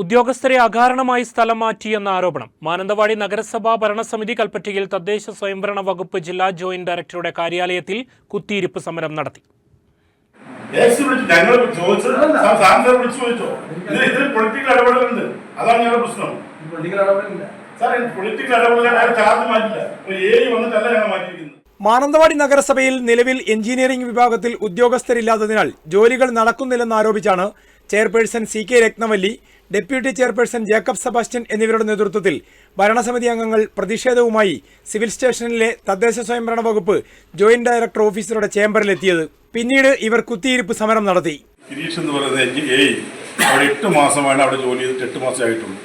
ഉദ്യോഗസ്ഥരെ അകാരണമായി സ്ഥലം മാറ്റിയെന്ന ആരോപണം. മാനന്തവാടി നഗരസഭാ ഭരണസമിതി കൽപ്പറ്റയിൽ തദ്ദേശ സ്വയംഭരണ വകുപ്പ് ജില്ലാ ജോയിന്റ് ഡയറക്ടറുടെ കാര്യാലയത്തിൽ കുത്തിയിരിപ്പ് സമരം നടത്തി. എക്സ് വിളിച്ചു ഞങ്ങൾ ചോദിച്ചത് സാറിനെ വിളിച്ചു ചോദിച്ചോ? ഇതിൽ ഇതിൽ പൊളിറ്റിക്കൽ ഇടപെടലുണ്ട്. അതാണ് ഞങ്ങളുടെ പ്രശ്നം. പൊളിറ്റിക്കൽ ഇടപെടലില്ല. സാർ പൊളിറ്റിക്കൽ ഇടപെടൽ ചാർജ് മാറ്റില്ല. ഒരു ഏരി വന്നിട്ടല്ല ഞങ്ങൾ മാറ്റിയിരിക്കുന്നത്. മാനന്തവാടി നഗരസഭയിൽ നിലവിൽ എഞ്ചിനീയറിംഗ് വിഭാഗത്തിൽ ഉദ്യോഗസ്ഥരില്ലാത്തതിനാൽ ജോലികൾ നടക്കുന്നില്ലെന്ന് ആരോപിച്ചാണ് chairperson C K Rathnavalli deputy chairperson Jacob Sebastian എന്നിവരുടെ നേതൃത്വത്തിൽ ഭരണസമിതി അംഗങ്ങൾ പ്രതിഷേധവുമായി സിവിൽ സ്റ്റേഷനിലെ തദ്ദേശ സ്വയംഭരണ വകുപ്പ് ജോയിന്റ് ഡയറക്ടർ ഓഫീസറുടെ ചേംബറിലെത്തിയത്. പിന്നീട് ഇവർ കുത്തിയിരിപ്പ് സമരം നടത്തി. എട്ട് മാസമാണ് അവിടെ ജോലി ചെയ്തിട്ട് എട്ട് മാസമായിട്ടുള്ളൂ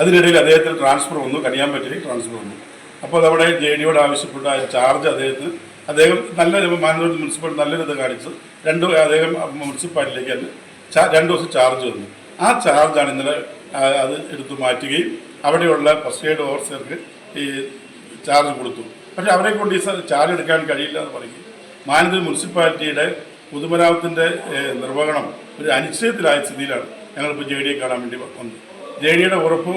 അതിനിടയിൽ അദ്ദേഹത്തിന് ട്രാൻസ്ഫർ വന്നു കനിയാമ്പറ്റയിൽ ട്രാൻസ്ഫർ വന്നു. അപ്പോൾ അവിടെ ജെ ഡിയോട് ആവശ്യപ്പെട്ട ചാർജ് അദ്ദേഹത്തിന് അദ്ദേഹം നല്ല മാനന്തവാടി മുനിസിപ്പാലിറ്റി നല്ലൊരിത് കാണിച്ച് രണ്ട് അദ്ദേഹം മുനിസിപ്പാലിറ്റിയിലേക്ക് രണ്ട് ദിവസം ചാർജ് വന്നു ആ ചാർജാണ് ഇന്നലെ അത് എടുത്തു മാറ്റുകയും അവിടെയുള്ള ഫസ്റ്റ് എയ്ഡ് ഓഫീസർക്ക് ഈ ചാർജ് കൊടുത്തു. പക്ഷെ അവരെ കൊണ്ട് ഈ ചാർജ് എടുക്കാൻ കഴിയില്ല എന്ന് പറയും മാനന്തവാടി മുനിസിപ്പാലിറ്റിയുടെ പൊതുമരാമത്തിന്റെ നിർവഹണം ഒരു അനിശ്ചയത്തിലായ സ്ഥിതിയിലാണ് ഞങ്ങളിപ്പോൾ ജെ ഡിയെ കാണാൻ വേണ്ടി വന്നത്. ജെ ഡിയുടെ ഉറപ്പ്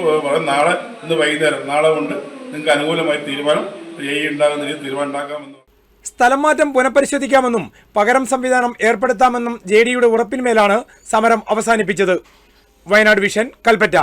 നാളെ ഇന്ന് വൈകുന്നേരം നാളെ കൊണ്ട് നിങ്ങൾക്ക് അനുകൂലമായി തീരുമാനം എ ഉണ്ടാകുന്ന രീതിയിൽ തീരുമാനം ഉണ്ടാക്കാമെന്ന് സ്ഥലം മാറ്റം പുനഃപരിശോധിക്കാമെന്നും പകരം സംവിധാനം ഏർപ്പെടുത്താമെന്നും ജെ ഡിയുടെ ഉറപ്പിന്മേലാണ് സമരം അവസാനിപ്പിച്ചത്. വയനാട് വിഷൻ കൽപ്പറ്റ.